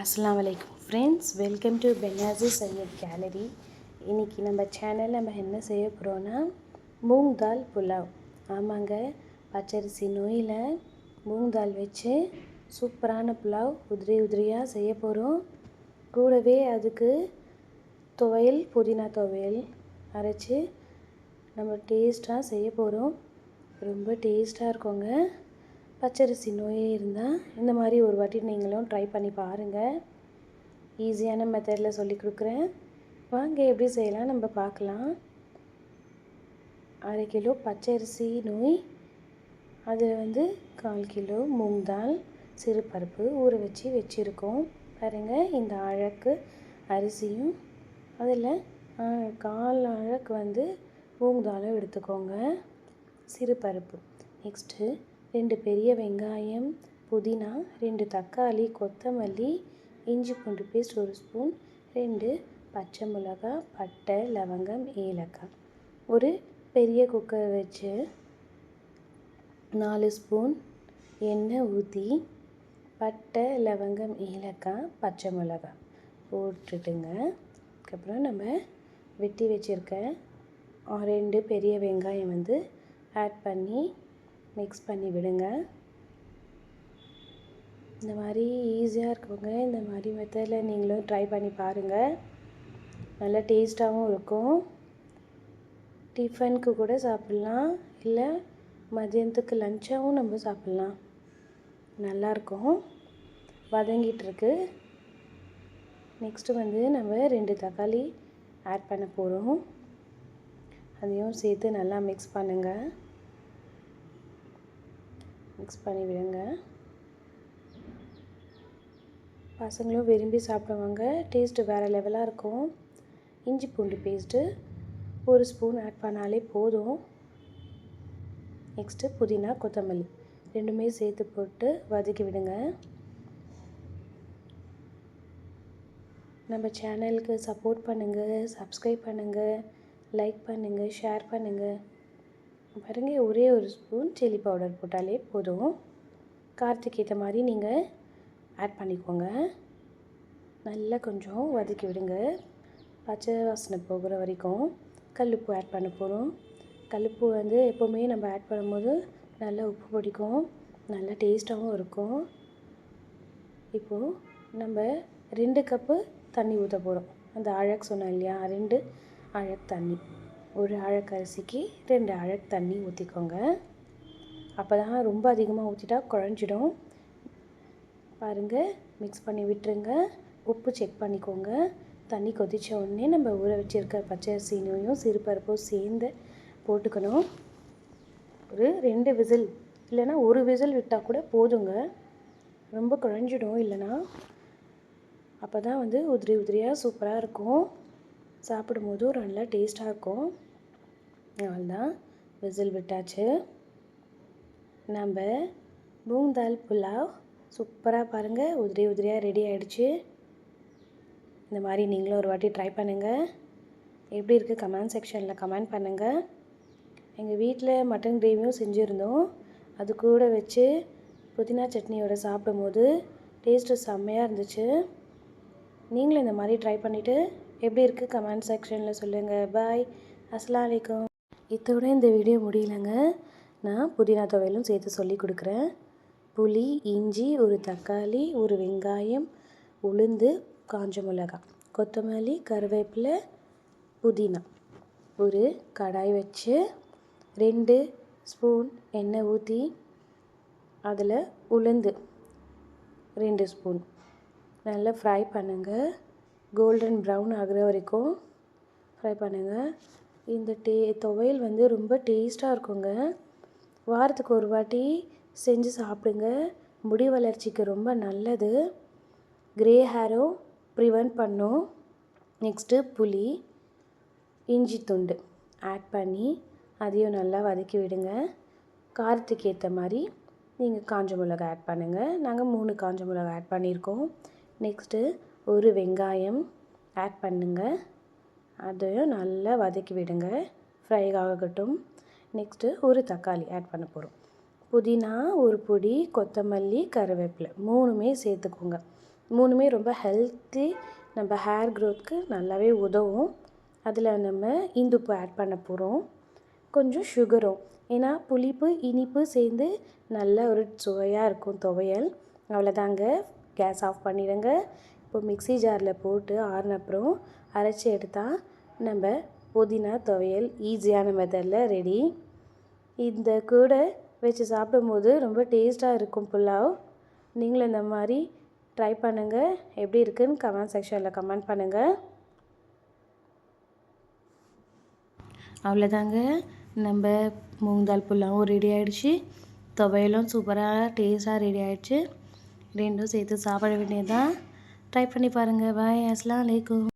அஸ்ஸலாமு friends welcome to Benasi Syed gallery இன்றைக்கி நம்ம சேனலில் நம்ம என்ன செய்ய போகிறோன்னா மூங் தால் புலாவ். ஆமாங்க பச்சரிசி நோயில் மூங் தால் வச்சு சூப்பரான புலாவ் உதிரி உதிரியாக செய்ய போகிறோம் கூடவே அதுக்கு துவையல் புதினா துவையல் அரைச்சி நம்ம டேஸ்ட்டாக செய்ய போகிறோம் ரொம்ப டேஸ்ட்டாக இருக்கோங்க. பச்சரிசி நோயே இருந்தால் இந்த மாதிரி ஒரு வாட்டி நீங்களும் ட்ரை பண்ணி பாருங்கள் ஈஸியான மெத்தடில் சொல்லி கொடுக்குறேன். வாங்க எப்படி செய்யலாம்? நம்ம பார்க்கலாம். அரை கிலோ பச்சரிசி நோய். அதில் வந்து கால் கிலோ மூங் தால் சிறுபருப்பு ஊற வச்சு வச்சுருக்கோம். பாருங்கள் இந்த அழகு அரிசியும் அதில் கால் அழகு வந்து மூங் தாலும் எடுத்துக்கோங்க. சிறுபருப்பு. நெக்ஸ்ட்டு ரெண்டு பெரிய வெங்காயம் புதினா ரெண்டு தக்காளி கொத்தமல்லி இஞ்சி பூண்டு பேஸ்ட் ஒரு ஸ்பூன் ரெண்டு பச்சை மிளகா பட்டை லவங்கம் ஏலக்காய். ஒரு பெரிய குக்கர் வச்சு நாலு ஸ்பூன் எண்ணெய் ஊற்றி பட்டை லவங்கம் ஏலக்காய் பச்சை மிளகாய் போட்டுட்டுங்க. அதுக்கப்புறம் நம்ம வெட்டி வச்சுருக்க ரெண்டு பெரிய வெங்காயம் வந்து ஆட் பண்ணி மிக்ஸ் பண்ணி விடுங்க. இந்த மாதிரி ஈஸியாக இருக்குங்க இந்த மாதிரி மெத்தடில் நீங்களும் ட்ரை பண்ணி பாருங்கள் நல்லா டேஸ்ட்டாகவும் இருக்கும். டிஃபனுக்கு கூட சாப்பிட்லாம். இல்லை மதியானத்துக்கு லஞ்சாகவும் நம்ம சாப்பிட்லாம். நல்லாயிருக்கும் வதங்கிட்டுருக்கு நெக்ஸ்ட்டு வந்து நம்ம ரெண்டு தக்காளி ஆட் பண்ண போகிறோம் அதையும் சேர்த்து நல்லா மிக்ஸ் பண்ணுங்கள் மிக்ஸ் பண்ணி விடுங்க. பசங்களும் விரும்பி சாப்பிடுவாங்க. டேஸ்ட்டு வேறு லெவலாக இருக்கும். இஞ்சி பூண்டு பேஸ்ட்டு ஒரு ஸ்பூன் ஆட் பண்ணாலே போதும். நெக்ஸ்ட்டு புதினா கொத்தமல்லி ரெண்டுமே சேர்த்து போட்டு வதக்கி விடுங்க. நம்ம சேனலுக்கு சப்போர்ட் பண்ணுங்கள் சப்ஸ்கிரைப் பண்ணுங்கள் லைக் பண்ணுங்கள் ஷேர் பண்ணுங்கள் பாருங்க ஒரே ஒரு ஸ்பூன் சில்லி பவுடர் போட்டாலே போதும். காரத்துக்கு ஏற்ற மாதிரி நீங்கள் ஆட் பண்ணிக்கோங்க. நல்லா கொஞ்சம் வதக்கி விடுங்க. பச்சை வாசனை போகிற வரைக்கும் கல்லுப்பு ஆட் பண்ண போகிறோம் கல்லுப்பு வந்து எப்போவுமே நம்ம ஆட் பண்ணும்போது நல்லா உப்பு பிடிக்கும். நல்லா டேஸ்ட்டாகவும் இருக்கும். இப்போது நம்ம ரெண்டு கப்பு தண்ணி ஊற்ற போகிறோம் அந்த அழகு சொன்னேன் இல்லையா? ரெண்டு அழகு தண்ணி. ஒரு அழகு அரிசிக்கு ரெண்டு அழகு தண்ணி ஊற்றிக்கோங்க அப்போ தான் ரொம்ப அதிகமாக ஊற்றிட்டா குழஞ்சிடும். பாருங்கள் மிக்ஸ் பண்ணி விட்டுருங்க. உப்பு செக் பண்ணிக்கோங்க. தண்ணி கொதித்த உடனே நம்ம ஊற வச்சுருக்க பச்சை பச்சரிசினையும் சிறுபருப்பும் சேர்ந்து போட்டுக்கணும். ஒரு ரெண்டு விசில் இல்லைன்னா ஒரு விசில் விட்டால் கூட போதுங்க. ரொம்ப குழஞ்சிடும் இல்லைன்னா. அப்போ தான் வந்து உதிரி உதிரியாக சூப்பராக இருக்கும். சாப்பிடும்போதும் நல்லா டேஸ்ட்டாக இருக்கும். அவ்வளோதான். விசில் விட்டாச்சு. நம்ம மூங் தால் புலாவ் சூப்பராக பாருங்கள் உதிரி உதிரியாக ரெடி ஆகிடுச்சு இந்த மாதிரி நீங்களும் ஒரு வாட்டி ட்ரை பண்ணுங்கள் எப்படி இருக்குது கமெண்ட் செக்ஷனில் கமெண்ட் பண்ணுங்கள் எங்கள் வீட்டில் மட்டன் கிரேவியும் செஞ்சுருந்தோம். அது கூட வச்சு புதினா சட்னியோட சாப்பிடும்போது டேஸ்ட்டு செம்மையாக இருந்துச்சு. நீங்களும் இந்த மாதிரி ட்ரை பண்ணிவிட்டு எப்படி இருக்குது கமெண்ட் செக்ஷனில் சொல்லுங்கள் பாய் அஸ்லாம் வலைக்கம் இதோட இந்த வீடியோ முடியலங்க. நான் புதினா துவையலும் சேர்த்து சொல்லி கொடுக்குறேன். புளி இஞ்சி ஒரு தக்காளி ஒரு வெங்காயம் உளுந்து காஞ்ச மிளகாய் கொத்தமல்லி கருவேப்பிலை புதினா. ஒரு கடாய் வச்சு ரெண்டு ஸ்பூன் எண்ணெய் ஊற்றி அதில் உளுந்து ரெண்டு ஸ்பூன். நல்லா ஃப்ரை பண்ணுங்கள் கோல்டன் ப்ரௌன் ஆகிற வரைக்கும் ஃப்ரை பண்ணுங்கள் இந்த டே துவையல் வந்து ரொம்ப டேஸ்ட்டாக இருக்குங்க. வாரத்துக்கு ஒரு வாட்டி செஞ்சு சாப்பிடுங்க. முடி வளர்ச்சிக்கு ரொம்ப நல்லது. க்ரே ஹேரும் ப்ரிவெண்ட் பண்ணும். நெக்ஸ்ட்டு புளி இஞ்சி துண்டு ஆட் பண்ணி அதையும் நல்லா வதக்கி விடுங்க. காரத்துக்கு ஏற்ற மாதிரி நீங்கள் காஞ்ச மிளகா ஆட் பண்ணுங்கள் நாங்கள் மூணு காஞ்ச மிளகா ஆட் பண்ணியிருக்கோம். நெக்ஸ்ட்டு ஒரு வெங்காயம் ஆட் பண்ணுங்கள் அதையும் நல்லா வதக்கி விடுங்க. ஃப்ரை ஆகட்டும். நெக்ஸ்ட்டு ஒரு தக்காளி ஆட் பண்ண போகிறோம் புதினா ஒரு பொடி கொத்தமல்லி கருவேப்பிலை மூணுமே சேர்த்துக்கோங்க. மூணுமே ரொம்ப ஹெல்த்தி நம்ம ஹேர் க்ரோத்துக்கு நல்லாவே உதவும். அதில் நம்ம இந்துப்பு ஆட் பண்ண போகிறோம் கொஞ்சம் சுகரும் ஏன்னா புளிப்பு இனிப்பு சேர்ந்து நல்ல ஒரு சுவையாக இருக்கும் துவையல். அவ்வளோதாங்க கேஸ் ஆஃப் பண்ணிடுங்க. இப்போ மிக்ஸி ஜாரில் போட்டு ஆறினப்புறம் அரைச்சி எடுத்தால் நம்ம புதினா துவையல் ஈஸியான மெத்தடில் ரெடி இந்த கூடை வச்சு சாப்பிடும்போது ரொம்ப டேஸ்ட்டாக இருக்கும் புலாவ். நீங்களும் இந்த மாதிரி ட்ரை பண்ணுங்கள் எப்படி இருக்குன்னு கமெண்ட் செக்ஷனில் கமெண்ட் பண்ணுங்கள் அவ்வளோதாங்க நம்ம மூங்கால் புல்லாவும் ரெடி ஆகிடுச்சு துவையலும் சூப்பராக டேஸ்ட்டாக ரெடி ஆகிடுச்சு ரெண்டும் சேர்த்து சாப்பிட வேண்டியதுதான். ட்ரை பண்ணி பாருங்கள் பாய் அஸ்லாம் வலைக்கும்